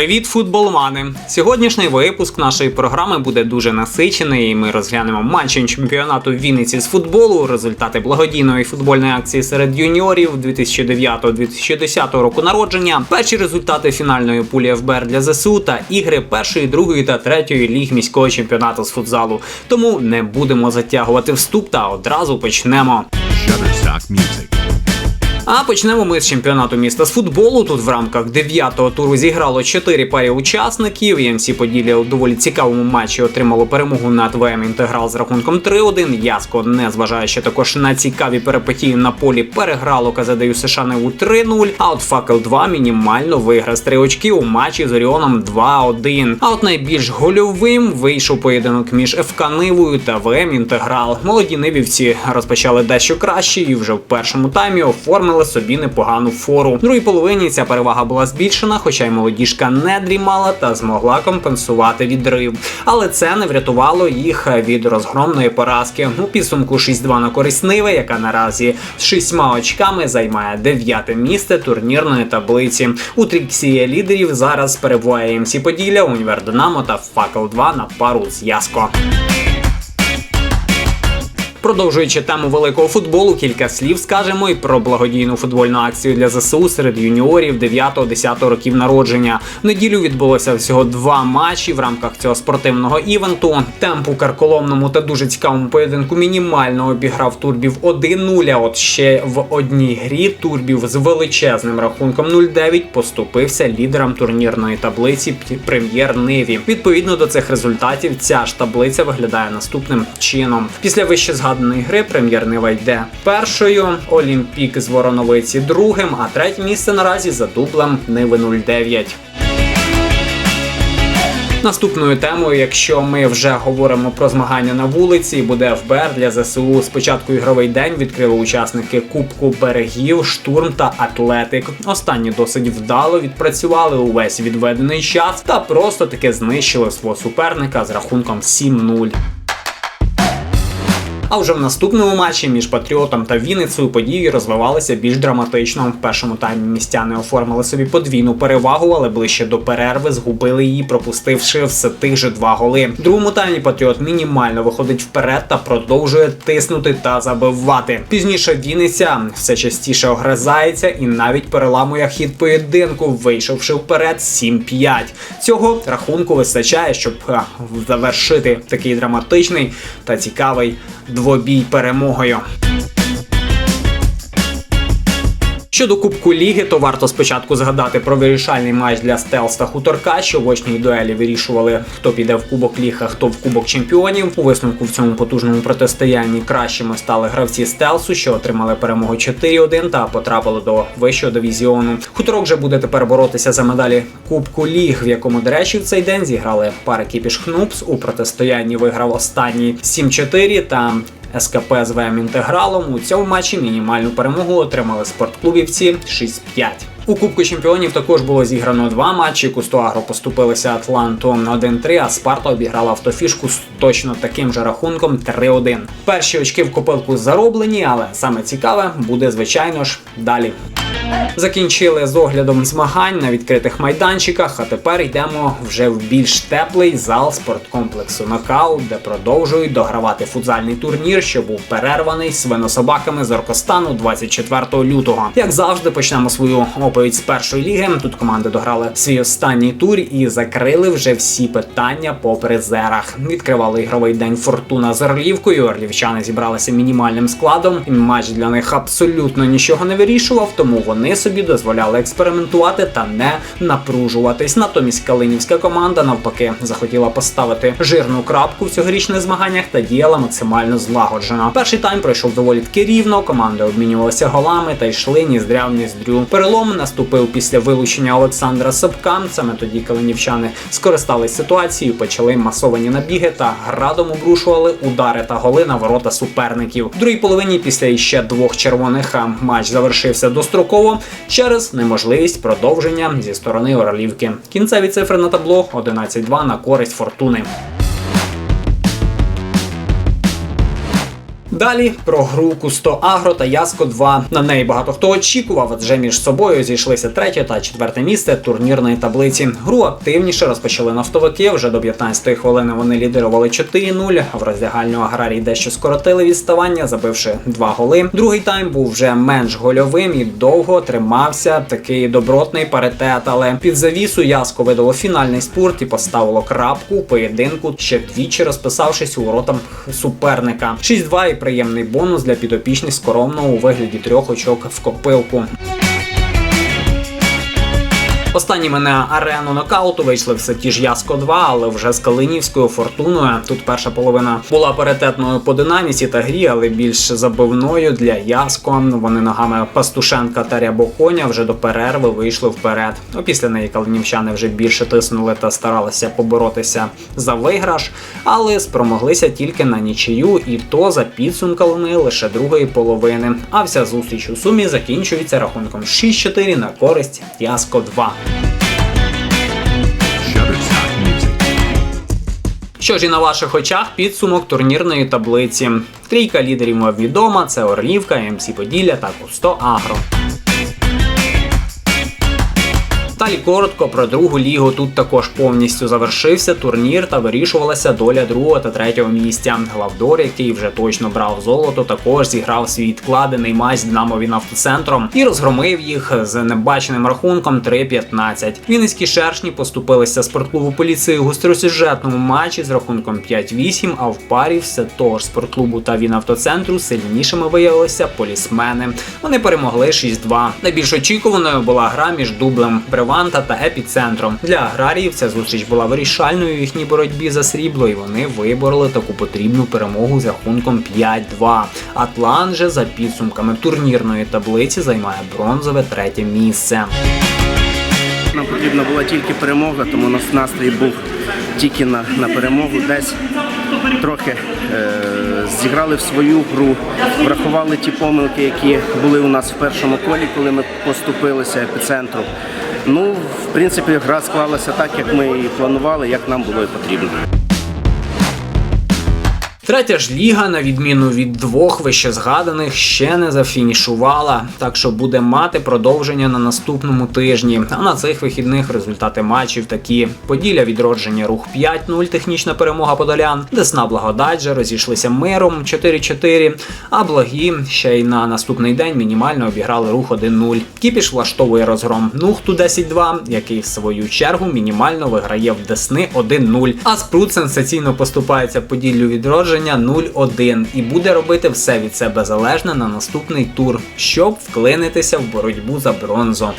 Привіт, футболмани! Сьогоднішній випуск нашої програми буде дуже насичений. і Ми розглянемо матчі чемпіонату Вінниці з футболу, результати благодійної футбольної акції серед юніорів 2009-2010 року народження, перші результати фінальної пулі ФБР для ЗСУ та ігри першої, другої та третьої ліг міського чемпіонату з футзалу. Тому не будемо затягувати вступ та одразу почнемо. Shutterstock Music. А почнемо ми з чемпіонату міста з футболу. Тут в рамках дев'ятого туру зіграло чотири парі учасників. ЄМСі Поділля у доволі цікавому матчі отримало перемогу над ВМ Інтеграл з рахунком 3-1. Яско, незважаючи також на цікаві перипетії на полі, переграло КЗДЮ США у 3-0. А от Факел 2 мінімально виграв з три очки у матчі з Оріоном 2-1. А от найбільш гольовим вийшов поєдинок між ФК Нивою та ВМ Інтеграл. Молоді нивівці розпочали дещо краще і вже в першому таймі оформили собі непогану фору. В другій половині ця перевага була збільшена, хоча й молодіжка не дрімала та змогла компенсувати відрив. Але це не врятувало їх від розгромної поразки. У підсумку 6-2 на користь яка наразі з шістьма очками займає дев'яте місце турнірної таблиці. У тріксі лідерів зараз перебуває МС Поділля, Універ Динамо та Факел 2 на пару з Яско. Продовжуючи тему великого футболу, кілька слів скажемо і про благодійну футбольну акцію для ЗСУ серед юніорів 9-10 років народження. В неділю відбулося всього два матчі в рамках цього спортивного івенту. Темп у карколомному та дуже цікавому поєдинку мінімально обіграв турбів 1-0. а От ще в одній грі турбів з величезним рахунком 0-9 поступився лідерам турнірної таблиці прем'єр Ниві. Відповідно до цих результатів, ця ж таблиця виглядає наступним чином. Після вище згаданої гри прем'єр Нива йде першою, Олімпік з Вороновиці другим, а третє місце наразі за дублем Ниви 09. Наступною темою, якщо ми вже говоримо про змагання на вулиці, буде ФБР для ЗСУ. Спочатку ігровий день відкрили учасники Кубку берегів, штурм та атлетик. Останні досить вдало відпрацювали увесь відведений час та просто таки знищили свого суперника з рахунком 7-0. А вже в наступному матчі між Патріотом та Вінницею події розвивалися більш драматично. В першому таймі містяни оформили собі подвійну перевагу, але ближче до перерви згубили її, пропустивши все тих же два голи. В другому таймі Патріот мінімально виходить вперед та продовжує тиснути та забивати. Пізніше Вінниця все частіше огризається і навіть переламує хід поєдинку, вийшовши вперед 7-5. Цього рахунку вистачає, щоб завершити такий драматичний та цікавий двобій перемогою. Щодо Кубку Ліги, то варто спочатку згадати про вирішальний матч для Стелс та Хуторка, що в очній дуелі вирішували, хто піде в Кубок Ліг, а хто в Кубок Чемпіонів. У висновку в цьому потужному протистоянні кращими стали гравці Стелсу, що отримали перемогу 4-1 та потрапили до вищого дивізіону. Хуторок же буде тепер боротися за медалі Кубку Ліг, в якому, до речі, в цей день зіграли пара Кіпіш Хнупс. У протистоянні виграв останній 7-4 та СКП з ВМ інтегралом у цьому матчі мінімальну перемогу отримали спортклубівці 6-5. У Кубку чемпіонів також було зіграно два матчі. Кустуагро поступилися Атланту 1-3, а Спарта обіграла автофішку з точно таким же рахунком 3-1. Перші очки в копилку зароблені, але саме цікаве буде звичайно ж далі. Закінчили з оглядом змагань на відкритих майданчиках, а тепер йдемо вже в більш теплий зал спорткомплексу Нокаут, де продовжують догравати футзальний турнір, що був перерваний свинособаками з Оркостану 24 лютого. Як завжди, почнемо свою оповідь з першої ліги. Тут команди дограли свій останній тур і закрили вже всі питання по призерах. Відкривали ігровий день Фортуна з Орлівкою. Орлівчани зібралися мінімальним складом. І матч для них абсолютно нічого не вирішував, тому вони собі дозволяли експериментувати та не напружуватись. Натомість Калинівська команда навпаки захотіла поставити жирну крапку в цьогорічних змаганнях та діяла максимально злагоджено. Перший тайм пройшов доволі таки рівно. Команди обмінювалися голами та йшли ніздря в ніздрю. Перелом наступив після вилучення Олександра Сапка. Саме тоді калинівчани скористались ситуацією, почали масовані набіги та градом обрушували удари та голи на ворота суперників. В другій половині після іще двох червоних матч завершився достроково через неможливість продовження зі сторони Орлівки. Кінцеві цифри на табло 11-2 на користь фортуни. Далі про гру Кусто Агро та Яско 2. На неї багато хто очікував, адже між собою зійшлися третє та четверте місце турнірної таблиці. Гру активніше розпочали нафтовики. Вже до 15-ї хвилини вони лідирували 4-0. В роздягальню аграрії дещо скоротили відставання, забивши два голи. Другий тайм був вже менш гольовим і довго тримався такий добротний паритет. Але під завісу Яско видало фінальний спорт і поставило крапку поєдинку, ще двічі розписавшись у воротам суперника. 6-2 і приємний бонус для підопічних скоромного у вигляді трьох очок в копилку. Останніми на арену нокауту вийшли все ті ж Яско 2, але вже з Калинівською фортуною. Тут перша половина була паритетною по динаміці та грі, але більш забивною для Яско. Вони ногами Пастушенка та Рябоконя вже до перерви вийшли вперед. Опісля неї калинівчани вже більше тиснули та старалися поборотися за виграш, але спромоглися тільки на нічию, і то за підсумками лише другої половини. А вся зустріч у сумі закінчується рахунком 6-4 на користь Яско 2. Що ж і на ваших очах підсумок турнірної таблиці. Трійка лідерів вам відома: це Орлівка, МС Поділля та Кусто Агро. Далі коротко про другу лігу. Тут також повністю завершився турнір та вирішувалася доля другого та третього місця. Главдор, який вже точно брав золото, також зіграв свій відкладений матч з Динамові автоцентром і розгромив їх з небаченим рахунком 3-15. Вінницькі шершні поступилися спортклубу поліції у гостросюжетному матчі з рахунком 5-8, а в парі все того ж спортклубу та Вінавтоцентру сильнішими виявилися полісмени. Вони перемогли 6-2. Найбільш очікуваною була гра між дублем Бреванта та епіцентром. Для аграріїв ця зустріч була вирішальною у їхній боротьбі за срібло, і вони вибороли таку потрібну перемогу з рахунком 5-2. Атлант же за підсумками турнірної таблиці займає бронзове третє місце. Нам потрібна була тільки перемога, тому у нас настрій був тільки на, на перемогу. Десь трохи е, зіграли в свою гру, врахували ті помилки, які були у нас в першому колі, коли ми поступилися епіцентру. Ну, в принципі, гра склалася так, як ми і планували, як нам було і потрібно. Третя ж ліга, на відміну від двох вище згаданих, ще не зафінішувала, так що буде мати продовження на наступному тижні. А на цих вихідних результати матчів такі: Поділля відродження рух 5-0, технічна перемога подолян, Десна Благодать же розійшлися миром 4-4, а благі ще й на наступний день мінімально обіграли рух 1-0. Кіпіш влаштовує розгром Нухту 10-2, який в свою чергу мінімально виграє в Десни 1-0. А Спрут сенсаційно поступається Поділлю відродження 0-1 і буде робити все від себе залежне на наступний тур, щоб вклинитися в боротьбу за бронзу.